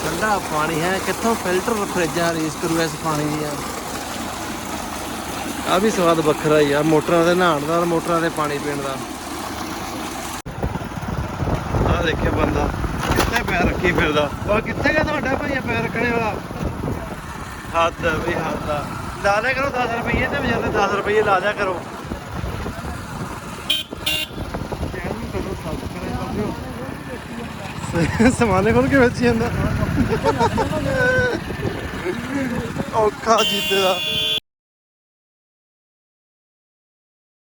ਠੰਡਾ ਪਾਣੀ ਹੈ ਕਿੱਥੋਂ ਫਿਲਟਰ ਫਰਿੱਜਾਂ ਰੀਸ ਕਰੂ ਇਸ ਪਾਣੀ ਦੀ ਯਾਰ ਆ ਵੀ ਸਵਾਦ ਵੱਖਰਾ ਹੀ ਆ ਮੋਟਰਾਂ ਦੇ ਨਹਾਉਣ ਦਾ ਮੋਟਰਾਂ ਦੇ ਪਾਣੀ ਪੀਣ ਦਾ। ਆ ਦੇਖਿਓ ਬੰਦਾ ਕਿੱਥੇ ਪੈਰ ਰੱਖੀ ਫਿਰਦਾ। ਉਹ ਕਿੱਥੇ ਗਿਆ ਤੁਹਾਡਾ ਭਾਈ ਪੈਰ ਰੱਖਣੇ ਵਾਲਾ? ਹੱਦ ਵੀ ਹੱਦ ਆ। ਲਾ ਲਿਆ ਕਰੋ 10 ਰੁਪਏ ਤੇ ਵਜਾਦੇ 10 ਰੁਪਏ ਲਾ ਦਿਆ ਕਰੋ। ਸਮਾਨੇ ਕੋਲ ਕੇ ਵੇਚੀ ਜਾਂਦਾ। ਔਖਾ ਜਿੱਤੇ ਦਾ।